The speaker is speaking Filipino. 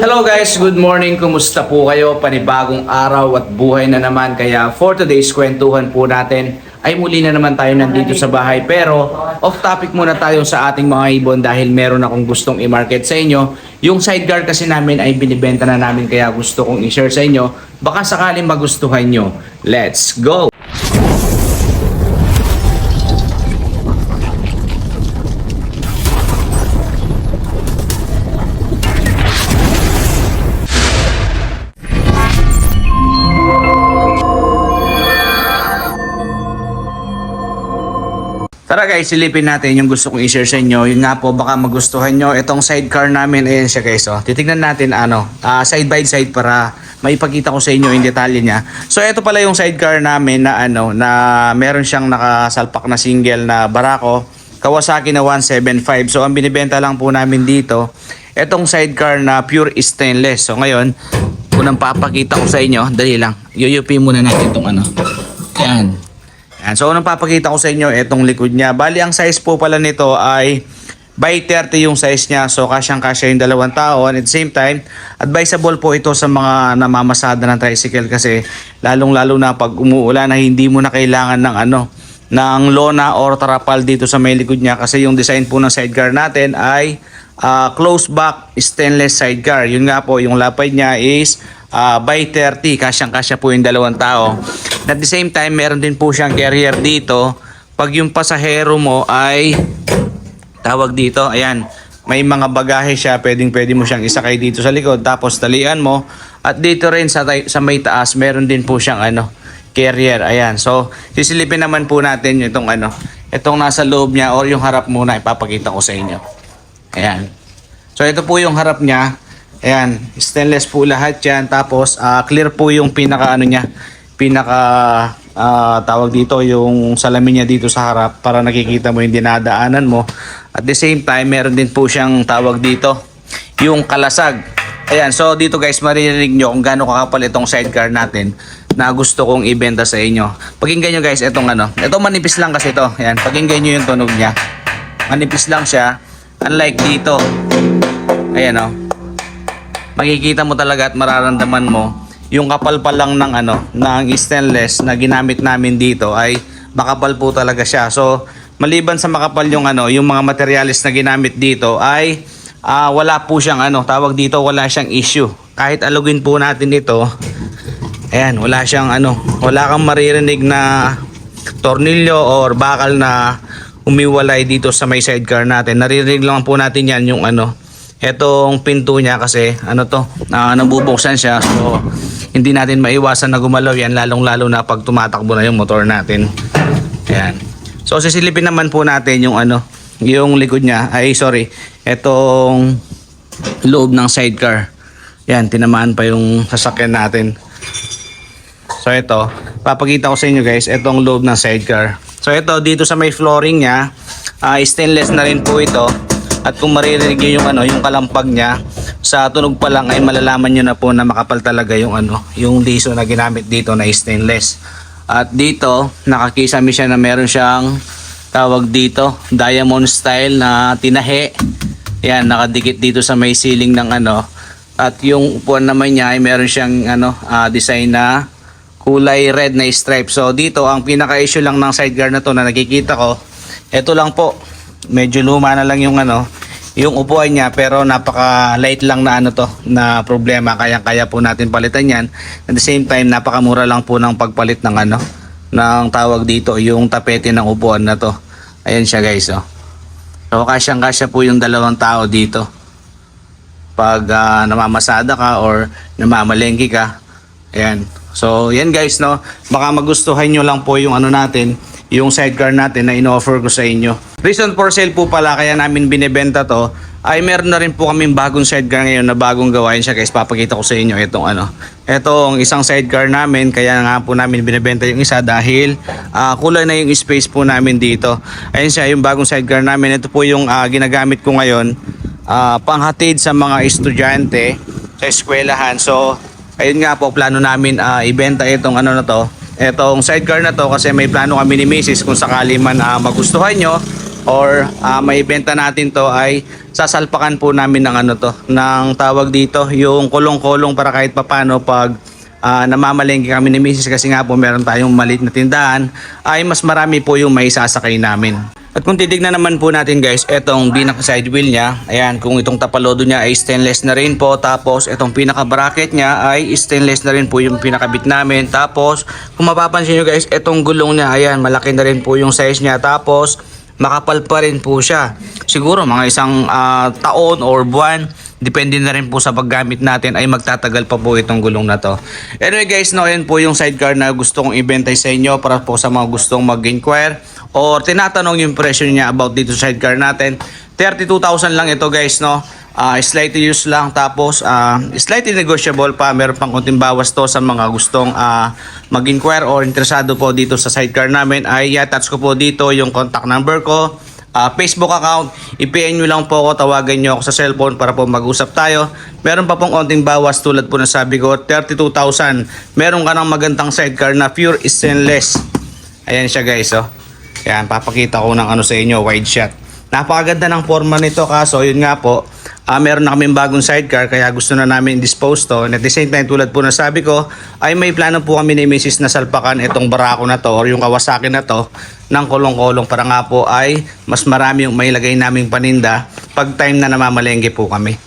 Hello guys, good morning. Kumusta po kayo? Panibagong araw at buhay na naman. Kaya for today's kwentuhan po natin ay muli na naman tayo nandito sa bahay. Pero off topic muna tayo sa ating mga ibon dahil meron akong gustong i-market sa inyo. Yung sidecar kasi namin ay binibenta na namin kaya gusto kong i-share sa inyo. Baka sakaling magustuhan nyo. Let's go! Tara guys, silipin natin yung gusto kong i-share sa inyo. Yun nga po, baka magustuhan nyo. Itong sidecar namin, ayan siya guys. Oh. Titignan natin ano, ah, side by side para maipakita ko sa inyo yung detalye niya. So ito pala yung sidecar namin na ano, na meron siyang nakasalpak na single na Barako. Kawasaki na 175. So ang binibenta lang po namin dito, itong sidecar na pure stainless. So ngayon, unang papakita ko sa inyo, dali lang. Yuyupi muna natin itong ano. Yan. Yan. So, unang papakita ko sa inyo, itong likod niya. Bali, ang size po pala nito ay by 30 yung size niya. So, kasyang-kasya yung dalawang tao. And at the same time, advisable po ito sa mga namamasada ng tricycle kasi lalong-lalo na pag umuulan na hindi mo na kailangan ng ano, ng lona or tarapal dito sa may likod niya kasi yung design po ng sidecar natin ay ah, close back stainless sidecar. Yun nga po, yung lapad niya is ah, by 30. Kasyang-kasya po yung dalawang tao. At the same time, meron din po siyang carrier dito. Pag yung pasahero mo ay tawag dito, ayan, may mga bagahe siya, pwedeng pwede mo siyang isakay dito sa likod, tapos talian mo. At dito rin sa, sa may taas, meron din po siyang ano, carrier. Ayan, so sisilipin naman po natin itong ano, itong nasa loob niya or yung harap muna, ipapakita ko sa inyo. Ayan. So ito po yung harap niya. Ayan, stainless po lahat yan. Tapos ah, clear po yung pinaka ano niya, pinaka ah, tawag dito yung salamin niya dito sa harap para nakikita mo yung dinadaanan mo. At the same time, meron din po siyang tawag dito, yung kalasag. Ayan, so dito guys, maririnig nyo kung gaano kakapal itong sidecar natin na gusto kong ibenta sa inyo. Pakinggan nyo guys, itong ano. Ito manipis lang kasi ito. Ayan, pakinggan nyo yung tunog niya. Manipis lang siya. Unlike dito. Ayan o. Makikita mo talaga at mararamdaman mo yung kapal pa lang ng ano, ng stainless na ginamit namin dito ay makapal po talaga siya. So, maliban sa makapal yung ano, yung mga materials na ginamit dito ay ah, wala po siyang ano, tawag dito, wala siyang issue. Kahit alugin po natin ito, ayan, wala siyang ano, wala kang maririnig na tornilyo or bakal na umiwalay dito sa may sidecar natin. Naririnig lang po natin yan yung ano, etong pinto niya kasi ano to, ah, nabubuksan siya. So, hindi natin maiwasan na gumalaw yan lalong lalo na pag tumatakbo na yung motor natin. Ayan. So, sisilipin naman po natin yung ano, yung likod niya. Ay, sorry. Etong loob ng sidecar. Yan, tinamaan pa yung sasakyan natin. So ito, papakita ko sa inyo guys, itong loob ng sidecar. So ito, dito sa may flooring niya, ah, stainless na rin po ito. At kung maririnig nyo yung, ano, yung kalampag niya, sa tunog pa lang ay malalaman nyo na po na makapal talaga yung, ano, yung diso na ginamit dito na stainless. At dito, nakakisami siya na meron siyang tawag dito, diamond style na tinahe. Yan, nakadikit dito sa may ceiling ng ano. At yung upuan naman niya ay meron siyang ano, ah, design na kulay red na stripe. So dito ang pinaka-issue lang ng sidecar na to na nakikita ko, ito lang po. Medyo luma na lang yung ano, yung upuan niya pero napaka light lang na ano to na problema kaya kaya po natin palitan yan at the same time napakamura lang po ng pagpalit ng ano ng tawag dito yung tapete ng upuan na to ayan siya guys oh so kasyang kasya po yung dalawang tao dito pag ah, namamasada ka or namamalengke ka. Ayan. So, yan guys, no. Baka magustuhan nyo lang po yung ano natin, yung sidecar natin na in-offer ko sa inyo. Reason for sale po pala, kaya namin binibenta to, ay meron na rin po kaming bagong sidecar ngayon na bagong gawain siya guys. Papakita ko sa inyo itong ano. Itong isang sidecar namin, kaya nga po namin binibenta yung isa dahil ah, kulay na yung space po namin dito. Ayun siya, yung bagong sidecar namin. Ito po yung ah, ginagamit ko ngayon ah, panghatid sa mga estudyante sa eskwelahan. So, ayun nga po, plano namin ah, ibenta itong ano na to, itong sidecar na to kasi may plano kami ni Mrs. kung sakali man ah, magustuhan nyo or ah, may benta natin to ay sasalpakan po namin ng ano to, ng tawag dito, yung kulong-kulong para kahit papano pag ah, namamalengke kami ni Mrs. kasi nga po meron tayong maliit na tindahan ay mas marami po yung may sasakay namin. At kung titignan naman po natin guys, etong pinaka side wheel niya, ayan, kung itong tapalodo niya ay stainless na rin po, tapos itong pinaka bracket niya ay stainless na rin po yung pinakabit namin. Tapos, kung mapapansin nyo guys, etong gulong niya, ayan, malaki na rin po yung size niya. Tapos, makapal pa rin po siya. Siguro mga isang ah, taon or buwan, depende na rin po sa paggamit natin ay magtatagal pa po itong gulong na to. Anyway guys, no, yan po yung sidecar na gusto kong ibenta sa inyo para po sa mga gustong mag-inquire or tinatanong yung presyo niya about dito sidecar natin. 32,000 lang ito guys, no? Ah, slightly used lang tapos ah, slightly negotiable pa. Meron pang konting bawas to sa mga gustong ah, mag-inquire or interesado po dito sa sidecar namin. Ay attach ko po dito yung contact number ko. Ah, Facebook account. i-PN nyo lang po ako. Tawagan nyo ako sa cellphone para po mag-usap tayo. Meron pa pong konting bawas tulad po na sabi ko 32,000 meron ka ng magandang sidecar na pure stainless. Ayan siya guys oh. Yan papakita ko ng ano sa inyo wide shot. Napakaganda ng forma nito kaso yun nga po, ah, meron na kaming bagong sidecar kaya gusto na namin dispose to. And at the same time tulad po na sabi ko, ay may plano po kami ni Mrs. na salpakan itong barako na to or yung Kawasaki na to ng kolong-kolong para nga po ay mas marami yung mailagay naming paninda pag time na namamalengke po kami.